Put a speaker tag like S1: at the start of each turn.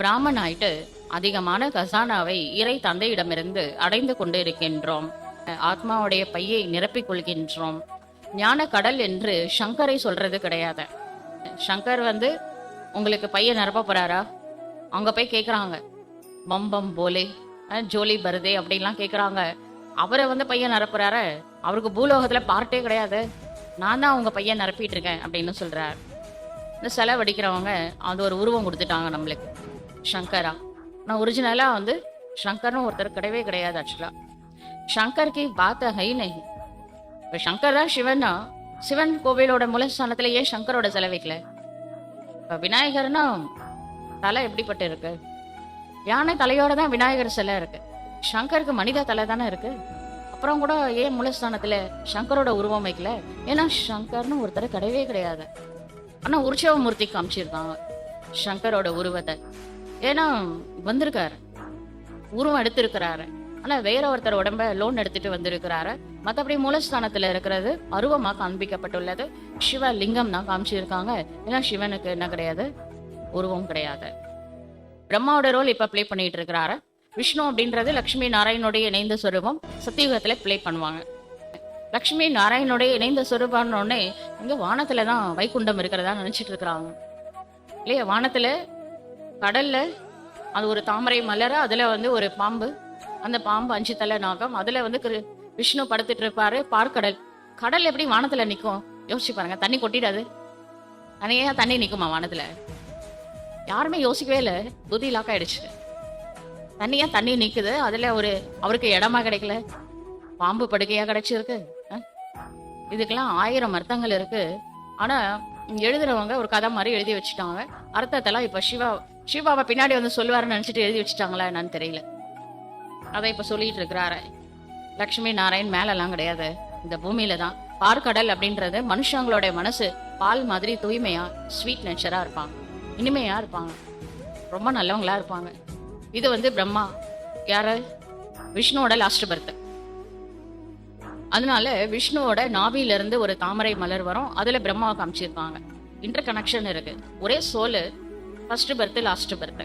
S1: பிராமன் ஆயிட்டு அதிகமான கசானாவை இறை தந்தையிடமிருந்து அடைந்து கொண்டு இருக்கின்றோம் ஆத்மாவுடைய பையை நிரப்பிக் கொள்கின்றோம். ஞான கடல் என்று சங்கரை சொல்றது கிடையாது. சங்கர் வந்து உங்களுக்கு பையன் நிரப்ப போறாரா? அவங்க போய் கேட்குறாங்க பம்பம் போலே. ஜோலி பருதே அப்படின்லாம் கேட்குறாங்க அவரை வந்து பையன் நிரப்புறாரு. அவருக்கு பூலோகத்தில் பார்ட்டே கிடையாது. நான் தான் அவங்க பையன் நிரப்பிட்டு இருக்கேன் அப்படின்னு சொல்கிறார் இந்த செலவடிக்கிறவங்க அது ஒரு உருவம் கொடுத்துட்டாங்க நம்மளுக்கு. சங்கரா. நான் ஒரிஜினலாக வந்து ஷங்கர்னு ஒருத்தர் கிடையவே கிடையாது ஆக்சுவலாக ஷங்கர் கி பாத்த ஹை நஹி இப்போ ஷங்கர் தான் சிவன்னா சிவன் கோவிலோட மூலஸ்தானத்துல ஏன் சங்கரோட சிலை வைக்கல. இப்போ விநாயகர்னா தலை எப்படிப்பட்டு இருக்கு? யானை தலையோட தான் விநாயகர் சிலை இருக்கு. சங்கருக்கு மனித தலை தானே இருக்கு? அப்புறம் கூட ஏன் மூலஸ்தானத்துல சங்கரோட உருவம் வைக்கல? ஏன்னா சங்கர்னு ஒருத்தர் கிடையவே கிடையாது. ஆனால் உற்சவ மூர்த்தி காமிச்சிருக்காங்க. சங்கரோட உருவத்தை. ஏன்னா வந்திருக்காரு. உருவம் எடுத்திருக்கிறாரு. ஆனா வேற ஒருத்தர் உடம்ப லோன் எடுத்துட்டு வந்திருக்கிறாரு. மற்றபடி மூலஸ்தானத்துல இருக்கிறது அருவமா காண்பிக்கப்பட்டுள்ளது. சிவ லிங்கம் தான் காமிச்சிருக்காங்க. ஏன்னா சிவனுக்கு என்ன கிடையாது? உருவம் கிடையாது. பிரம்மாவோட ரோல் இப்ப ப்ளே பண்ணிட்டு இருக்கிறாரு விஷ்ணு அப்படின்றது லக்ஷ்மி நாராயணனுடைய இணைந்த சொரூபம். சத்தியுகத்துல ப்ளே பண்ணுவாங்க. லக்ஷ்மி நாராயணனுடைய இணைந்த சொரூபம்னு உடனே இங்க வானத்துல தான் வைகுண்டம் இருக்கிறதா நினைச்சிட்டு இருக்கிறாங்க. இல்லையா? வானத்துல கடல்ல அது ஒரு தாமரை மலர அதுல வந்து ஒரு பாம்பு. அந்த பாம்பு அஞ்சு தலை நாகம். அதுல வந்து கிரு- விஷ்ணு படுத்துட்டு இருப்பாரு பார்க்கடல். கடல் எப்படி வானத்துல நிற்கும் யோசிச்சு பாருங்க தண்ணி கொட்டிடாது. தனியா தண்ணி நிற்குமா வானத்துல? யாருமே யோசிக்கவே இல்லை. புத்தி லாக் ஆயிடுச்சு. தண்ணியா தண்ணி நிற்குது அதுல ஒரு அவருக்கு இடமா கிடைக்கல. பாம்பு படுக்கையா கிடைச்சிருக்கு. இதுக்கெல்லாம் ஆயிரம் அர்த்தங்கள் இருக்கு. ஆனா எழுதுறவங்க ஒரு கதை மாதிரி எழுதி வச்சுட்டாங்க. அர்த்தத்தெல்லாம் இப்ப சிவா சிவபாபா பின்னாடி வந்து சொல்லுவாருன்னு நினைச்சிட்டு எழுதி வச்சுட்டாங்களா என்னன்னு தெரியல. அதை இப்போ சொல்லிட்டு இருக்கிறாரு. லக்ஷ்மி நாராயண் மேலெல்லாம் கிடையாது. இந்த பூமியில தான். பார்க்கடல் அப்படின்றது மனுஷங்களோட மனசு. பால் மாதிரி தூய்மையா ஸ்வீட் நேச்சரா இருப்பாங்க. இனிமையா இருப்பாங்க. ரொம்ப நல்லவங்களா இருப்பாங்க. இது வந்து பிரம்மா யாரு? விஷ்ணுவோட லாஸ்ட் பர்த் அதனால விஷ்ணுவோட நாபியிலிருந்து ஒரு தாமரை மலர் வரும். அதுல பிரம்மாவை காமிச்சிருப்பாங்க. இன்டர் கனெக்ஷன் இருக்கு. ஒரே சோலு ஃபர்ஸ்ட் பர்த் லாஸ்ட் பர்த்